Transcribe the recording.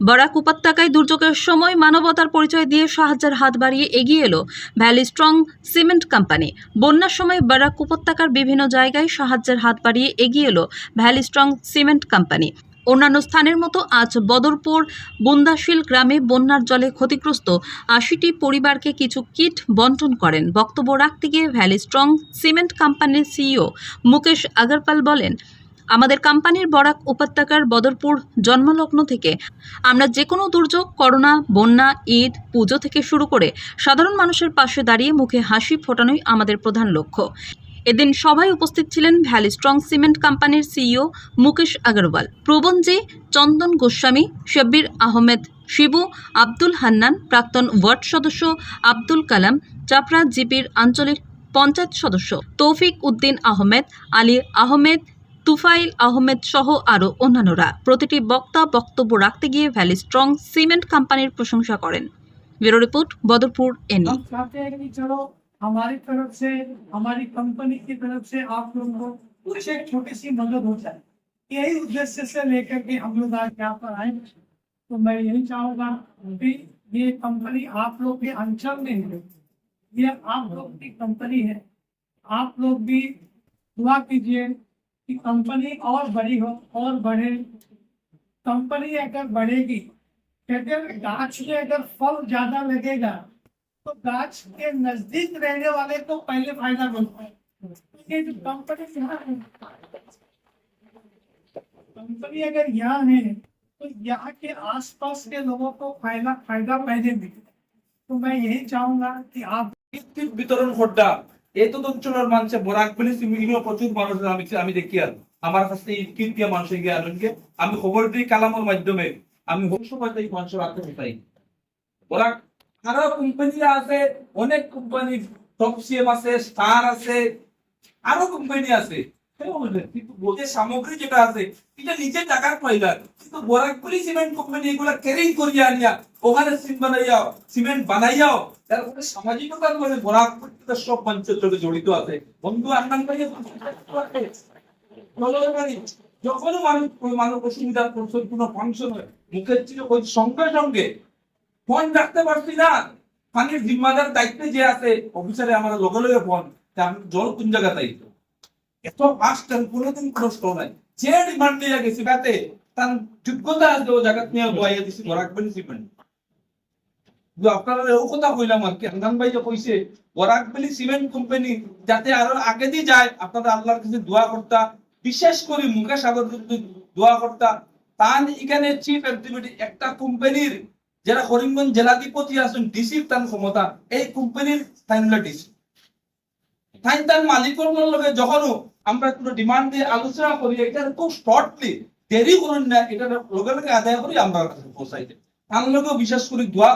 বরাক উপত্যকায় দুর্যোগের সময় মানবতার পরিচয় দিয়ে সাহায্যের হাত বাড়িয়ে এগিয়ে এলো ভ্যালি স্ট্রং সিমেন্ট কোম্পানি। বন্যার সময় বরাক উপত্যকার বিভিন্ন জায়গায় সাহায্যের হাত বাড়িয়ে এগিয়ে এলো ভ্যালি স্ট্রং সিমেন্ট কোম্পানি। অন্যান্য স্থানের মতো আজ বদরপুর, বুন্দাশিল গ্রামে বন্যার জলে ক্ষতিগ্রস্ত আশিটি পরিবারকে কিছু কিট বন্টন করেন। বক্তব্য রাখতে গিয়ে ভ্যালি স্ট্রং সিমেন্ট কোম্পানির সিইও মুকেশ আগরপাল বলেন আমাদের কোম্পানির বরাক উপত্যকার বদরপুর জন্মলগ্ন থেকে। আমরা যে কোনো দুর্যোগ, করোনা, বন্যা, ঈদ, পুজো থেকে শুরু করে সাধারণ মানুষের পাশে দাঁড়িয়ে মুখে হাসি ফোটানোই আমাদের প্রধান লক্ষ্য। এদিন সভায় উপস্থিত ছিলেন ভ্যালি স্ট্রং সিমেন্ট কোম্পানির সিইও মুকেশ আগরওয়াল। প্রবঞ্জি চন্দন গোস্বামী, শব্বির আহমেদ শিবু, আব্দুল হান্নান, প্রাক্তন ওয়ার্ড সদস্য আব্দুল কালাম চাপড়া জিপির আঞ্চলিক পঞ্চায়েত সদস্য তৌফিক উদ্দিন আহমেদ, আলী আহমেদ তুফাইল আহমেদ সহ আরও অন্যান্যরা প্রতিটি বক্তা বক্তব্য রাখতে গিয়ে ভ্যালি স্ট্রং সিমেন্ট কোম্পানির প্রশংসা করেন ব্যুরো রিপোর্ট বদরপুর এনি हम चाहते हैं कि चलो हमारी तरफ से हमारी कंपनी की तरफ से आप लोगों को कुछ एक छोटी सी मदद हो जाए यही उद्देश्य से लेकर के हम लोग आज यहाँ पर आए तो मैं यही चाहूंगा कि ये कंपनी आप लोग के अंचल में है ये आप लोग की कंपनी है आप लोग भी दुआ कीजिए कि कंपनी और बड़ी हो, और बढ़े कंपनी अगर बढ़ेगी, अगर गाछ में अगर फल ज़्यादा लगेगा तो गाछ के नज़दीक रहने वाले को पहले फ़ायदा मिलता है कंपनी यहाँ है, कंपनी अगर यहाँ है तो यहाँ के आसपास के लोगों को फ़ायदा फ़ायदा पहले मिले तो मैं यही चाहूँगा कि आप वितरण होता এই তো মানুষে বরাক প্রচুর মানুষ আমি আমি দেখি আর। আমার কাছে মানুষ গিয়ে আমি খবর দিই মাধ্যমে। আমি সময় মানুষের পাই বরাক আরও কোম্পানি আছে অনেক কোম্পানি টপ সিএম আছে স্টার আছে আরও কোম্পানি আছে। কেউ বলে, কিন্তু যে সামগ্রী যেটা আছে এটা নিজের টাকার ফায়দা কিন্তু বরাকপুরি সিমেন্ট কোম্পানি এগুলা ক্যারিং করিয়া আনিয়া ওখানে সিমেন্ট বানাইয়াও সিমেন্ট বানাইয়াও তার উপরে সামাজিকতার বরাকপুর সব মানুষের লোকে জড়িত আছে। বন্ধু মানুষ হয়, মুখের ছিল ওই সঙ্গে সঙ্গে ফোন পারছি না। পানির জিম্মাদার দায়িত্বে যে আছে অফিসারে আমার লগে লগে ফোন আমি জল কোন জায়গা এত ফাস্ট কোনোদিন প্রশ্ন নাই। যে ডিমান্ড নিয়ে গেছি তার যোগ্যতা আছে, ও জায়গা নিয়ে বয়াই দিছি সিমেন্ট। আপনারা এও কথা কইলাম আর কি। ভাই যে কইছে সিমেন্ট কোম্পানি যাতে আরও আগে দিয়ে যায়, আপনারা আল্লাহর কাছে দোয়া করতা, বিশেষ করে মুকেশ আগর দোয়া করতা। তান এখানে চিফ এক্সিকিউটিভ একটা কোম্পানির যারা জেলাধিপতি আছেন ডিসির ক্ষমতা, এই কোম্পানির তাইনলা তাইন তার লগে যখনও আমরা কোনো ডিমান্ড দিয়ে আলোচনা করি, এটা খুব শর্টলি দেরি করুন না, এটা লগে লগে আদায় করি আমরা তার বিশেষ করে দোয়া